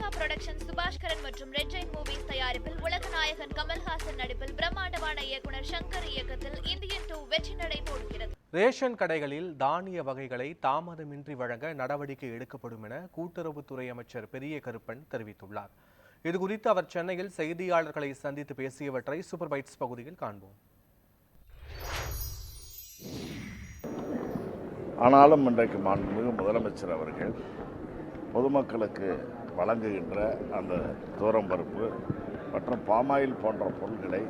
Lyca production Subaskaran மற்றும் red Jain movies தயாரிப்பில் உலகநாயகன் கமல்ஹாசன் நடிப்பில் பிரம்மாண்டமான இயக்குனர் சங்கர் இயக்கத்தில் இந்தியன் டூ வெற்றி நடை போடுகிறது. ரேஷன் கடைகளில் தானிய வகைகளை தாமதமின்றி வழங்க நடவடிக்கை எடுக்கப்படும் என கூட்டுறவுத்துறை அமைச்சர் பெரிய கருப்பன் தெரிவித்துள்ளார். இதுகுறித்து அவர் சென்னையில் செய்தியாளர்களை சந்தித்து பேசியவற்றை சூப்பர் பைட்ஸ் பகுதியில் காண்போம். ஆனாலும் இன்றைக்கு மாண்புமிகு முதலமைச்சர் அவர்கள் பொதுமக்களுக்கு வழங்குகின்ற அந்த தூரம் பருப்பு மற்றும் பாமாயில் போன்ற பொருட்களை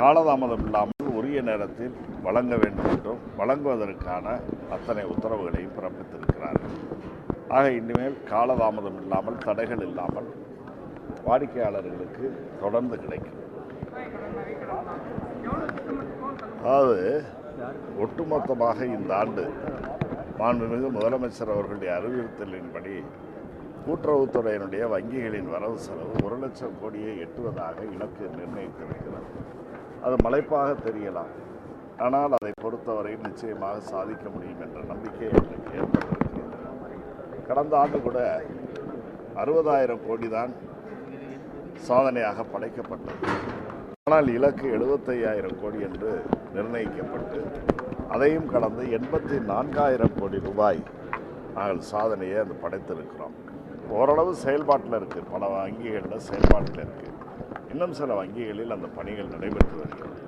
காலதாமதம் இல்லாமல் உரிய நேரத்தில் வழங்க வேண்டும் என்றும் வழங்குவதற்கான அத்தனை உத்தரவுகளையும் பிறப்பித்திருக்கிறார்கள் ஆக இனிமேல் காலதாமதம் இல்லாமல் தடைகள் இல்லாமல் வாடிக்கையாளர்களுக்கு தொடர்ந்து கிடைக்கும். அதாவது ஒட்டுமொத்தமாக இந்த ஆண்டு மாண்புமிகு முதலமைச்சர் அவர்களுடைய அறிவுறுத்தலின்படி கூட்டுறவுத்துறையினுடைய வங்கிகளின் வரவு செலவு ஒரு லட்சம் கோடியை எட்டுவதாக இலக்கு நிர்ணயித்திருக்கிறது. அது மலைப்பாக தெரியலாம். ஆனால் அதை பொறுத்தவரை நிச்சயமாக சாதிக்க முடியும் என்ற நம்பிக்கை எனக்கு ஏற்பட்டிருக்கிறது. கடந்த ஆண்டு கூட அறுபதாயிரம் கோடி தான் சாதனையாக படைக்கப்பட்டது. ஆனால் இலக்கு எழுபத்தையாயிரம் கோடி என்று நிர்ணயிக்கப்பட்டு அதையும் கடந்து எண்பத்தி நான்காயிரம் கோடி ரூபாய் நாங்கள் சாதனையை அது படைத்திருக்கிறோம். ஓரளவு செயல்பாட்டில் இருக்குது பல வங்கிகளில் செயல்பாட்டில் இருக்குது இன்னும் சில வங்கிகளில் அந்த பணிகள் நடைபெற்று வருகிறது.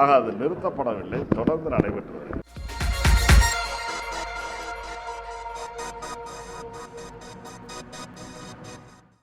ஆக அது நிறுத்தப்படவில்லை தொடர்ந்து நடைபெற்று வருகிறது.